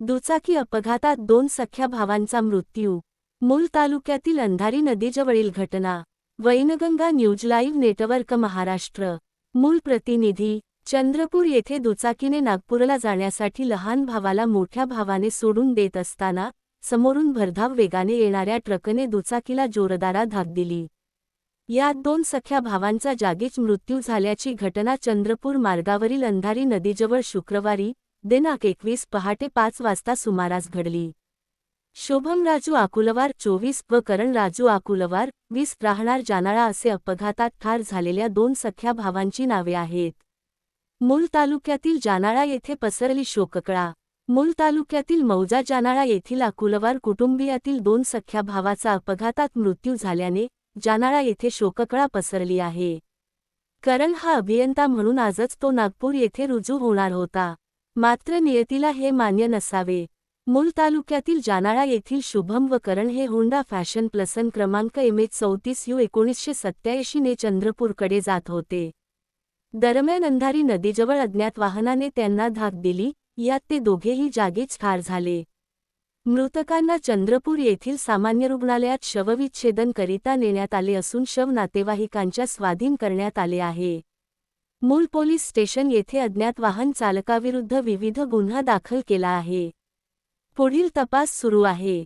दुचाकी अपघातात दोन सख्या भावांचा मृत्यू. मूल तालुक्यातील अंधारी नदीजवळील घटना. Wainganga news live network Maharashtra. Mul प्रतिनिधी चंद्रपूर येथे दुचाकीने नागपूरला जाण्यासाठी लहान भावाला मोठ्या भावाने सोडून देत असताना समोरून भरधाव वेगाने येणाऱ्या ट्रकने दुचाकीला जोरदारा धाक दिली. यात दोन सख्या भावांचा जागीच मृत्यू झाल्याची घटना चंद्रपूर मार्गावरील अंधारी नदीजवळ शुक्रवारी दिनांक एकवीस पहाटे पाच वाजता सुमारास घडली. शोभम राजू आकुलवार चोवीस व करण राजू आकुलवार वीस राहणार जानाळा असे अपघातात ठार झालेल्या दोन सख्या भावांची नावे आहेत. मूल तालुक्यातील जानाळा येथे पसरली शोककळा. मूल तालुक्यातील मौजा जानाळा येथील आकुलवार कुटुंबियातील दोन सख्या भावाचा अपघातात मृत्यू झाल्याने जानाळा येथे शोककळा पसरली आहे. करण हा अभियंता म्हणून आजच तो नागपूर येथे रुजू होणार होता. मात्र नियतीला हे मान्य नसावे. मूल तालुक्यातील जानाळा येथील शुभम व करण हे होंडा फॅशन प्लसन क्रमांक एम एच चौतीस यू एकोणीसशे सत्त्याऐंशीने चंद्रपूरकडे जात होते. दरम्यान अंधारी नदीजवळ अज्ञात वाहनाने त्यांना धाक दिली यात ते दोघेही जागीच ठार झाले. मृतकांना चंद्रपूर येथील सामान्य रुग्णालयात शवविच्छेदन करिता नेण्यात आले असून शव नातेवाईकांच्या स्वाधीन करण्यात आले आहे. मूल पोलीस स्टेशन येथे अज्ञात वाहन चालकाविरुद्ध विविध गुन्हा दाखल केला आहे. पुढील तपास सुरू आहे.